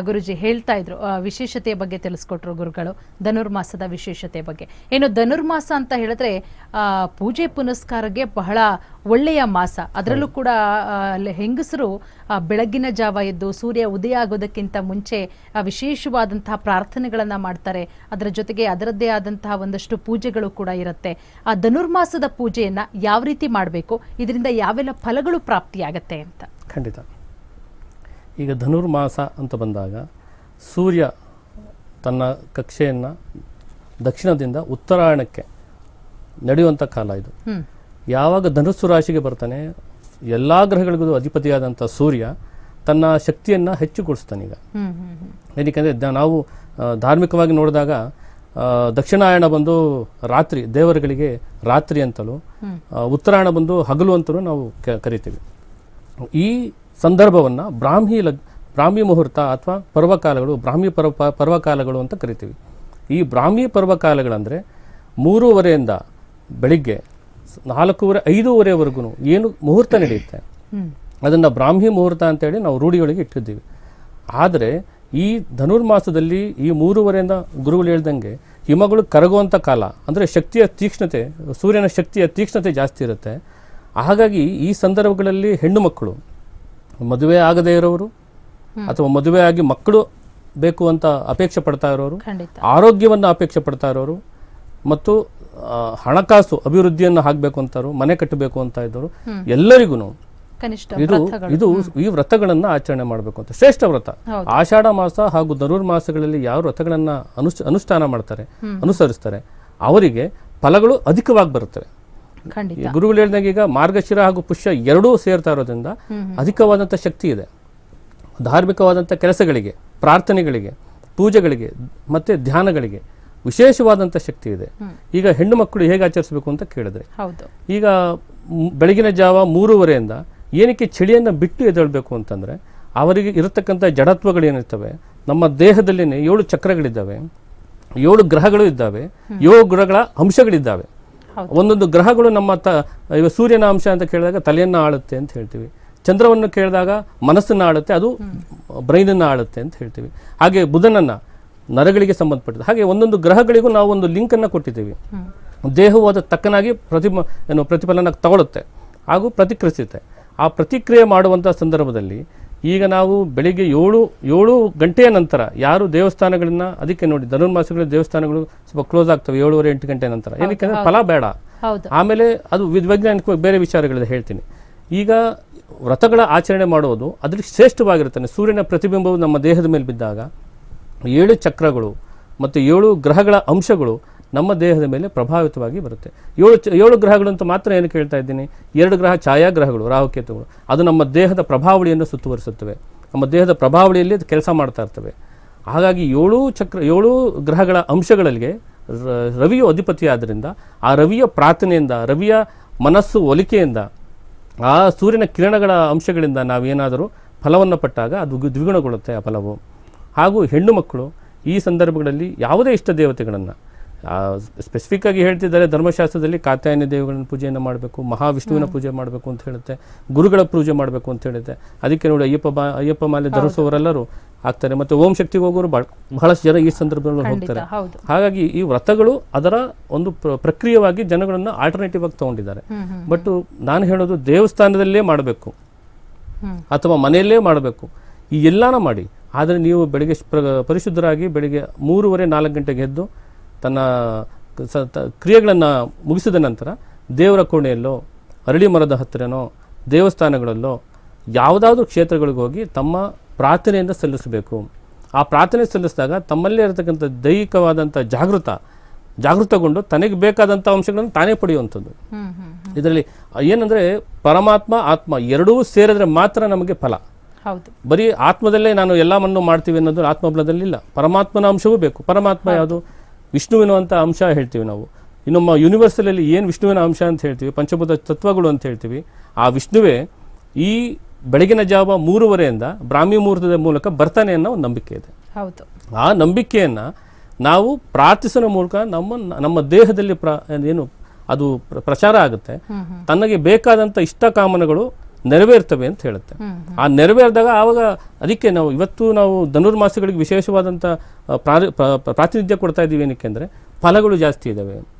ಗುರುಜಿ ಹೇಳ್ತಾ ಇದ್ರು. ವಿಶೇಷತೆಯ ಬಗ್ಗೆ ತಿಳಿಸ್ಕೊಟ್ರು ಗುರುಗಳು. ಧನುರ್ಮಾಸದ ವಿಶೇಷತೆ ಬಗ್ಗೆ. ಏನು ಧನುರ್ಮಾಸ ಅಂತ ಹೇಳಿದ್ರೆ ಆ, ಪೂಜೆ ಪುನಸ್ಕಾರಕ್ಕೆ ಬಹಳ ಒಳ್ಳೆಯ ಮಾಸ. ಅದರಲ್ಲೂ ಕೂಡ ಹೆಂಗಸರು ಬೆಳಗಿನ ಜಾವ ಎದ್ದು ಸೂರ್ಯ ಉದಯ ಆಗೋದಕ್ಕಿಂತ ಮುಂಚೆ ವಿಶೇಷವಾದಂತಹ ಪ್ರಾರ್ಥನೆಗಳನ್ನ ಮಾಡ್ತಾರೆ. ಅದರ ಜೊತೆಗೆ ಅದರದ್ದೇ ಆದಂತಹ ಒಂದಷ್ಟು ಪೂಜೆಗಳು ಕೂಡ ಇರುತ್ತೆ. ಆ ಧನುರ್ಮಾಸದ ಪೂಜೆಯನ್ನ ಯಾವ ರೀತಿ ಮಾಡಬೇಕು? ಇದರಿಂದ ಯಾವೆಲ್ಲ ಫಲಗಳು ಪ್ರಾಪ್ತಿಯಾಗತ್ತೆ ಅಂತ. ಖಂಡಿತ. ಈಗ ಧನುರ್ಮಾಸ ಅಂತ ಬಂದಾಗ ಸೂರ್ಯ ತನ್ನ ಕಕ್ಷೆಯನ್ನು ದಕ್ಷಿಣದಿಂದ ಉತ್ತರಾಯಣಕ್ಕೆ ನಡೆಯುವಂಥ ಕಾಲ ಇದು. ಯಾವಾಗ ಧನುಸ್ಸು ರಾಶಿಗೆ ಬರ್ತಾನೆ ಎಲ್ಲ ಗ್ರಹಗಳಿಗೂ ಅಧಿಪತಿಯಾದಂಥ ಸೂರ್ಯ ತನ್ನ ಶಕ್ತಿಯನ್ನು ಹೆಚ್ಚುಗೊಳಿಸ್ತಾನೆ ಈಗ. ಹ್ಮ್ ಹ್ಮ್ ಹ್ಮ್. ಏನಕ್ಕೆಂದರೆ ನಾವು ಧಾರ್ಮಿಕವಾಗಿ ನೋಡಿದಾಗ ದಕ್ಷಿಣಾಯಣ ಬಂದು ರಾತ್ರಿ ದೇವರುಗಳಿಗೆ ರಾತ್ರಿ ಅಂತಲೂ ಉತ್ತರಾಯಣ ಬಂದು ಹಗಲು ಅಂತಲೂ ನಾವು ಕ- ಕರಿತೀವಿ. ಈ ಸಂದರ್ಭವನ್ನು ಬ್ರಾಹ್ಮಿ ಲಗ್ ಬ್ರಾಹ್ಮಿ ಮುಹೂರ್ತ ಅಥವಾ ಪರ್ವಕಾಲಗಳು ಬ್ರಾಹ್ಮಿ ಪರ್ವ ಪರ್ವಕಾಲಗಳು ಅಂತ ಕರಿತೀವಿ. ಈ ಬ್ರಾಹ್ಮಿ ಪರ್ವಕಾಲಗಳಂದರೆ ಮೂರುವರೆಯಿಂದ ಬೆಳಿಗ್ಗೆ ನಾಲ್ಕೂವರೆ ಐದೂವರೆವರೆಗೂ ಏನು ಮುಹೂರ್ತ ನಡೆಯುತ್ತೆ. ಅದನ್ನು ಬ್ರಾಹ್ಮಿ ಮುಹೂರ್ತ ಅಂತೇಳಿ ನಾವು ರೂಢಿಯೊಳಗೆ ಇಟ್ಟಿದ್ದೀವಿ. ಆದರೆ ಈ ಧನುರ್ಮಾಸದಲ್ಲಿ ಈ ಮೂರುವರೆಯಿಂದ ಗುರುಗಳು ಹೇಳ್ದಂಗೆ ಹಿಮಗಳು ಕರಗುವಂಥ ಕಾಲ ಅಂದರೆ ಶಕ್ತಿಯ ತೀಕ್ಷ್ಣತೆ ಸೂರ್ಯನ ಶಕ್ತಿಯ ತೀಕ್ಷ್ಣತೆ ಜಾಸ್ತಿ ಇರುತ್ತೆ. ಹಾಗಾಗಿ ಈ ಸಂದರ್ಭಗಳಲ್ಲಿ ಹೆಣ್ಣು ಮಕ್ಕಳು ಮದುವೆ ಆಗದೇ ಇರೋರು ಅಥವಾ ಮದುವೆ ಆಗಿ ಮಕ್ಕಳು ಬೇಕು ಅಂತ ಅಪೇಕ್ಷೆ ಪಡ್ತಾ ಇರೋರು ಆರೋಗ್ಯವನ್ನು ಅಪೇಕ್ಷೆ ಪಡ್ತಾ ಇರೋರು ಮತ್ತು ಹಣಕಾಸು ಅಭಿವೃದ್ಧಿಯನ್ನು ಹಾಕಬೇಕು ಅಂತಾರು ಮನೆ ಕಟ್ಟಬೇಕು ಅಂತ ಇದ್ದವರು ಎಲ್ಲರಿಗೂ ಕನಿಷ್ಠ ಇದು. ಇದು ಈ ವ್ರತಗಳನ್ನ ಆಚರಣೆ ಮಾಡಬೇಕು ಅಂತ. ಶ್ರೇಷ್ಠ ವ್ರತ. ಆಷಾಢ ಮಾಸ ಹಾಗೂ ಧನುರ್ಮಾಸಗಳಲ್ಲಿ ಯಾವ ವ್ರತಗಳನ್ನ ಅನುಷ್ಠ ಅನುಷ್ಠಾನ ಮಾಡ್ತಾರೆ ಅನುಸರಿಸ್ತಾರೆ ಅವರಿಗೆ ಫಲಗಳು ಅಧಿಕವಾಗಿ ಬರುತ್ತವೆ. ಗುರುಗಳು ಹೇಳಿದಂಗೆ ಈಗ ಮಾರ್ಗಶಿರ ಹಾಗೂ ಪುಷ್ಯ ಎರಡೂ ಸೇರ್ತಾ ಇರೋದ್ರಿಂದ ಅಧಿಕವಾದಂಥ ಶಕ್ತಿ ಇದೆ. ಧಾರ್ಮಿಕವಾದಂಥ ಕೆಲಸಗಳಿಗೆ ಪ್ರಾರ್ಥನೆಗಳಿಗೆ ಪೂಜೆಗಳಿಗೆ ಮತ್ತು ಧ್ಯಾನಗಳಿಗೆ ವಿಶೇಷವಾದಂಥ ಶಕ್ತಿ ಇದೆ. ಈಗ ಹೆಣ್ಣು ಮಕ್ಕಳು ಹೇಗೆ ಆಚರಿಸಬೇಕು ಅಂತ ಕೇಳಿದ್ರೆ ಈಗ ಬೆಳಗಿನ ಜಾವ ಮೂರುವರೆಯಿಂದ ಏನಕ್ಕೆ ಚಳಿಯನ್ನು ಬಿಟ್ಟು ಎದ್ದೇಳಬೇಕು ಅಂತಂದರೆ ಅವರಿಗೆ ಇರತಕ್ಕಂಥ ಜಡತ್ವಗಳೇನಿರ್ತವೆ ನಮ್ಮ ದೇಹದಲ್ಲಿನೇ ಏಳು ಚಕ್ರಗಳಿದ್ದಾವೆ ಏಳು ಗ್ರಹಗಳು ಇದ್ದಾವೆ ಏಳು ಗ್ರಹಗಳ ಅಂಶಗಳಿದ್ದಾವೆ. ಒಂದೊಂದು ಗ್ರಹಗಳು ನಮ್ಮ ತ ಇವ ಸೂರ್ಯನ ಅಂಶ ಅಂತ ಕೇಳಿದಾಗ ತಲೆಯನ್ನು ಆಳುತ್ತೆ ಅಂತ ಹೇಳ್ತೀವಿ. ಚಂದ್ರವನ್ನು ಕೇಳಿದಾಗ ಮನಸ್ಸನ್ನು ಆಳುತ್ತೆ ಅದು ಬ್ರೈನನ್ನು ಆಳುತ್ತೆ ಅಂತ ಹೇಳ್ತೀವಿ. ಹಾಗೆ ಬುಧನನ್ನು ನರಗಳಿಗೆ ಸಂಬಂಧಪಟ್ಟಿದೆ ಹಾಗೆ ಒಂದೊಂದು ಗ್ರಹಗಳಿಗೂ ನಾವು ಒಂದು ಲಿಂಕನ್ನು ಕೊಟ್ಟಿದ್ದೀವಿ. ದೇಹವು ಅದು ತಕ್ಕನಾಗಿ ಪ್ರತಿಮ ಏನು ಪ್ರತಿಫಲನ ತಗೊಳುತ್ತೆ. ಹಾಗೂ ಪ್ರತಿಕ್ರಿಯಿಸುತ್ತೆ. ಆ ಪ್ರತಿಕ್ರಿಯೆ ಮಾಡುವಂಥ ಸಂದರ್ಭದಲ್ಲಿ ಈಗ ನಾವು ಬೆಳಿಗ್ಗೆ ಏಳು ಏಳು ಗಂಟೆಯ ನಂತರ ಯಾರು ದೇವಸ್ಥಾನಗಳನ್ನ ಅದಕ್ಕೆ ನೋಡಿ ಧನುರ್ಮಾಸಗಳ ದೇವಸ್ಥಾನಗಳು ಸ್ವಲ್ಪ ಕ್ಲೋಸ್ ಆಗ್ತವೆ ಏಳುವರೆ ಎಂಟು ಗಂಟೆ ನಂತರ. ಏನಕ್ಕೆ ಫಲ ಬೇಡ. ಆಮೇಲೆ ಅದು ವೈಜ್ಞಾನಿಕವಾಗಿ ಬೇರೆ ವಿಚಾರಗಳಿದೆ ಹೇಳ್ತೀನಿ. ಈಗ ವ್ರತಗಳ ಆಚರಣೆ ಮಾಡುವುದು ಅದ್ರ ಶ್ರೇಷ್ಠವಾಗಿರುತ್ತಾನೆ. ಸೂರ್ಯನ ಪ್ರತಿಬಿಂಬವು ನಮ್ಮ ದೇಹದ ಮೇಲೆ ಬಿದ್ದಾಗ ಏಳು ಚಕ್ರಗಳು ಮತ್ತು ಏಳು ಗ್ರಹಗಳ ಅಂಶಗಳು ನಮ್ಮ ದೇಹದ ಮೇಲೆ ಪ್ರಭಾವಿತವಾಗಿ ಬರುತ್ತೆ. ಏಳು ಏಳು ಗ್ರಹಗಳಂತ ಮಾತ್ರ ಏನು ಹೇಳ್ತಾ ಇದ್ದೀನಿ? ಎರಡು ಗ್ರಹ ಛಾಯಾಗ್ರಹಗಳು, ರಾಹುಕೇತುಗಳು. ಅದು ನಮ್ಮ ದೇಹದ ಪ್ರಭಾವಳಿಯನ್ನು ಸುತ್ತುವರಿಸುತ್ತವೆ. ನಮ್ಮ ದೇಹದ ಪ್ರಭಾವಳಿಯಲ್ಲಿ ಅದು ಕೆಲಸ ಮಾಡ್ತಾ ಇರ್ತವೆ. ಹಾಗಾಗಿ ಏಳು ಚಕ್ರ, ಏಳು ಗ್ರಹಗಳ ಅಂಶಗಳಿಗೆ ರವಿಯು ಅಧಿಪತಿ ಆದ್ದರಿಂದ ಆ ರವಿಯ ಪ್ರಾರ್ಥನೆಯಿಂದ, ರವಿಯ ಮನಸ್ಸು ಒಲಿಕೆಯಿಂದ, ಆ ಸೂರ್ಯನ ಕಿರಣಗಳ ಅಂಶಗಳಿಂದ ನಾವೇನಾದರೂ ಫಲವನ್ನು ಪಟ್ಟಾಗ ಅದು ದ್ವಿಗುಣಗೊಳ್ಳುತ್ತೆ ಆ ಫಲವು. ಹಾಗೂ ಹೆಣ್ಣು ಮಕ್ಕಳು ಈ ಸಂದರ್ಭಗಳಲ್ಲಿ ಯಾವುದೇ ಇಷ್ಟ ದೇವತೆಗಳನ್ನು ಸ್ಪೆಸಿಫಿಕ್ ಆಗಿ ಹೇಳ್ತಿದ್ದಾರೆ ಧರ್ಮಶಾಸ್ತ್ರದಲ್ಲಿ ಕಾತ್ಯಾಯನ ದೇವಗಳನ್ನ ಪೂಜೆಯನ್ನು ಮಾಡಬೇಕು ಮಹಾವಿಷ್ಣುವಿನ ಪೂಜೆ ಮಾಡಬೇಕು ಅಂತ ಹೇಳುತ್ತೆ ಗುರುಗಳ ಪೂಜೆ ಮಾಡಬೇಕು ಅಂತ ಹೇಳುತ್ತೆ. ಅದಕ್ಕೆ ನೋಡಿ ಅಯ್ಯಪ್ಪ ಬಾ ಅಯ್ಯಪ್ಪ ಮಾಲೆ ಧರಿಸುವವರೆಲ್ಲರೂ ಆಗ್ತಾರೆ ಮತ್ತು ಓಂ ಶಕ್ತಿಗೆ ಹೋಗೋರು ಬಹಳ ಬಹಳಷ್ಟು ಜನ ಈ ಸಂದರ್ಭದಲ್ಲಿ ಹೋಗ್ತಾರೆ. ಹಾಗಾಗಿ ಈ ವ್ರತಗಳು ಅದರ ಒಂದು ಪ್ರಕ್ರಿಯೆವಾಗಿ ಪ್ರಕ್ರಿಯೆಯಾಗಿ ಜನಗಳನ್ನು ಆಲ್ಟರ್ನೇಟಿವ್ ಆಗಿ ತಗೊಂಡಿದ್ದಾರೆ. ಬಟ್ ನಾನು ಹೇಳೋದು ದೇವಸ್ಥಾನದಲ್ಲೇ ಮಾಡಬೇಕು ಅಥವಾ ಮನೆಯಲ್ಲೇ ಮಾಡಬೇಕು ಈ ಎಲ್ಲಾನ ಮಾಡಿ. ಆದರೆ ನೀವು ಬೆಳಿಗ್ಗೆ ಪ್ರ- ಪರಿಶುದ್ಧರಾಗಿ ಬೆಳಿಗ್ಗೆ ಮೂರುವರೆ ನಾಲ್ಕು ಗಂಟೆಗೆ ಎದ್ದು ತನ್ನ ಕ್ರಿಯೆಗಳನ್ನು ಮುಗಿಸಿದ ನಂತರ ದೇವರ ಕೋಣೆಯಲ್ಲೋ ಅರಳಿ ಮರದ ಹತ್ತಿರನೋ ದೇವಸ್ಥಾನಗಳಲ್ಲೋ ಯಾವುದಾದ್ರೂ ಕ್ಷೇತ್ರಗಳಿಗೆ ಹೋಗಿ ತಮ್ಮ ಪ್ರಾರ್ಥನೆಯಿಂದ ಸಲ್ಲಿಸಬೇಕು. ಆ ಪ್ರಾರ್ಥನೆ ಸಲ್ಲಿಸಿದಾಗ ತಮ್ಮಲ್ಲೇ ಇರತಕ್ಕಂಥ ದೈಹಿಕವಾದಂಥ ಜಾಗೃತ ಜಾಗೃತಗೊಂಡು ತನಗೆ ಬೇಕಾದಂಥ ಅಂಶಗಳನ್ನು ತಾನೇ ಪಡೆಯುವಂಥದ್ದು. ಇದರಲ್ಲಿ ಏನಂದರೆ ಪರಮಾತ್ಮ ಆತ್ಮ ಎರಡೂ ಸೇರಿದ್ರೆ ಮಾತ್ರ ನಮಗೆ ಫಲ. ಹೌದು. ಬರೀ ಆತ್ಮದಲ್ಲೇ ನಾನು ಎಲ್ಲವನ್ನು ಮಾಡ್ತೀವಿ ಅನ್ನೋದು ಆತ್ಮಬಲದಲ್ಲಿ ಇಲ್ಲ ಪರಮಾತ್ಮನ ಅಂಶವೂ ಬೇಕು. ಪರಮಾತ್ಮ ಯಾವುದು? ವಿಷ್ಣುವಿನ ಅಂತ ಅಂಶ ಹೇಳ್ತೀವಿ ನಾವು. ಇನ್ನು ನಮ್ಮ ಯೂನಿವರ್ಸಲಲ್ಲಿ ಏನು ವಿಷ್ಣುವಿನ ಅಂಶ ಅಂತ ಹೇಳ್ತೀವಿ ಪಂಚಭೂತ ತತ್ವಗಳು ಅಂತ ಹೇಳ್ತೀವಿ ಆ ವಿಷ್ಣುವೇ ಈ ಬೆಳಗಿನ ಜಾವ ಮೂರುವರೆಯಿಂದ ಬ್ರಾಹ್ಮಿ ಮುಹೂರ್ತದ ಮೂಲಕ ಬರ್ತಾನೆ ಅನ್ನೋ ಒಂದು ನಂಬಿಕೆ ಇದೆ. ಹೌದು. ಆ ನಂಬಿಕೆಯನ್ನು ನಾವು ಪ್ರಾರ್ಥಿಸುವ ಮೂಲಕ ನಮ್ಮ ನಮ್ಮ ದೇಹದಲ್ಲಿ ಪ್ರ ಏನು ಅದು ಪ್ರಚಾರ ಆಗುತ್ತೆ. ತನಗೆ ಬೇಕಾದಂಥ ಇಷ್ಟ ಕಾಮನೆಗಳು ನೆರವೇರ್ತವೆ ಅಂತ ಹೇಳುತ್ತೆ. ಆ ನೆರವೇರಿದಾಗ ಆವಾಗ ಅದಕ್ಕೆ ನಾವು ಇವತ್ತು ನಾವು ಧನುರ್ಮಾಸಗಳಿಗೆ ವಿಶೇಷವಾದಂಥ ಪ್ರಾತಿನಿಧ್ಯ ಕೊಡ್ತಾ ಇದ್ದೀವಿ ಏನಕ್ಕೆ ಅಂದರೆ ಫಲಗಳು ಜಾಸ್ತಿ ಇದ್ದಾವೆ